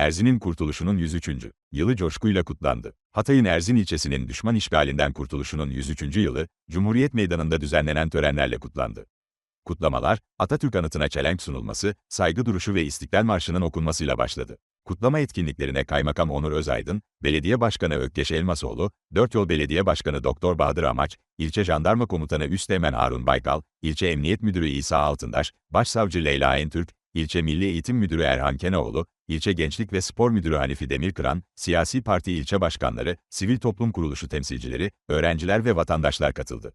Erzin'in kurtuluşunun 103. yılı coşkuyla kutlandı. Hatay'ın Erzin ilçesinin düşman işgalinden kurtuluşunun 103. yılı, Cumhuriyet Meydanı'nda düzenlenen törenlerle kutlandı. Kutlamalar, Atatürk anıtına çelenk sunulması, saygı duruşu ve İstiklal Marşı'nın okunmasıyla başladı. Kutlama etkinliklerine Kaymakam Onur Özaydın, Belediye Başkanı Ökkeş Elmasoğlu, Dört Yol Belediye Başkanı Doktor Bahadır Amaç, İlçe Jandarma Komutanı Üsteğmen Harun Baykal, İlçe Emniyet Müdürü İsa Altındaş, Başsavcı Leyla Entürk, İlçe Milli Eğitim Müdürü Erhan Kenaoğlu, İlçe Gençlik ve Spor Müdürü Hanifi Demirkıran, siyasi parti ilçe başkanları, sivil toplum kuruluşu temsilcileri, öğrenciler ve vatandaşlar katıldı.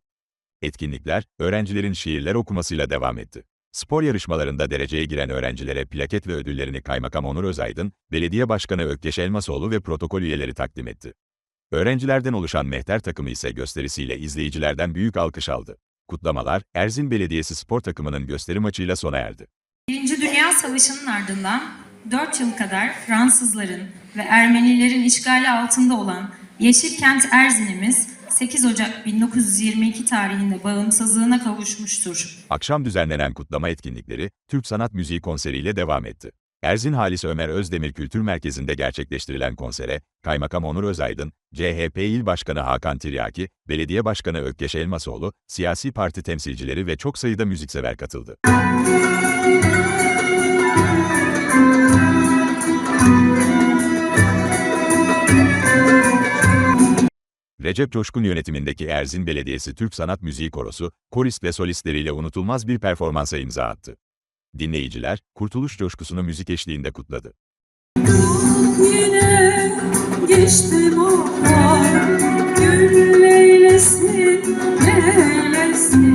Etkinlikler, öğrencilerin şiirler okumasıyla devam etti. Spor yarışmalarında dereceye giren öğrencilere plaket ve ödüllerini Kaymakam Onur Özaydın, Belediye Başkanı Ökkeş Elmasoğlu ve protokol üyeleri takdim etti. Öğrencilerden oluşan mehter takımı ise gösterisiyle izleyicilerden büyük alkış aldı. Kutlamalar, Erzin Belediyesi spor takımının gösteri maçıyla sona erdi. Birinci Dünya Savaşı'nın ardından 4 yıl kadar Fransızların ve Ermenilerin işgali altında olan Yeşilkent Erzin'imiz 8 Ocak 1922 tarihinde bağımsızlığına kavuşmuştur. Akşam düzenlenen kutlama etkinlikleri, Türk Sanat Müziği konseriyle devam etti. Erzin Halis Ömer Özdemir Kültür Merkezi'nde gerçekleştirilen konsere, Kaymakam Onur Özaydın, CHP İl Başkanı Hakan Tiryaki, Belediye Başkanı Ökkeş Elmasoğlu, siyasi parti temsilcileri ve çok sayıda müziksever katıldı. Recep Coşkun yönetimindeki Erzin Belediyesi Türk Sanat Müziği Korosu, korist ve solistleriyle unutulmaz bir performansa imza attı. Dinleyiciler, kurtuluş coşkusunu müzik eşliğinde kutladı. Yine geçti bahar Gül leylesin, leylesin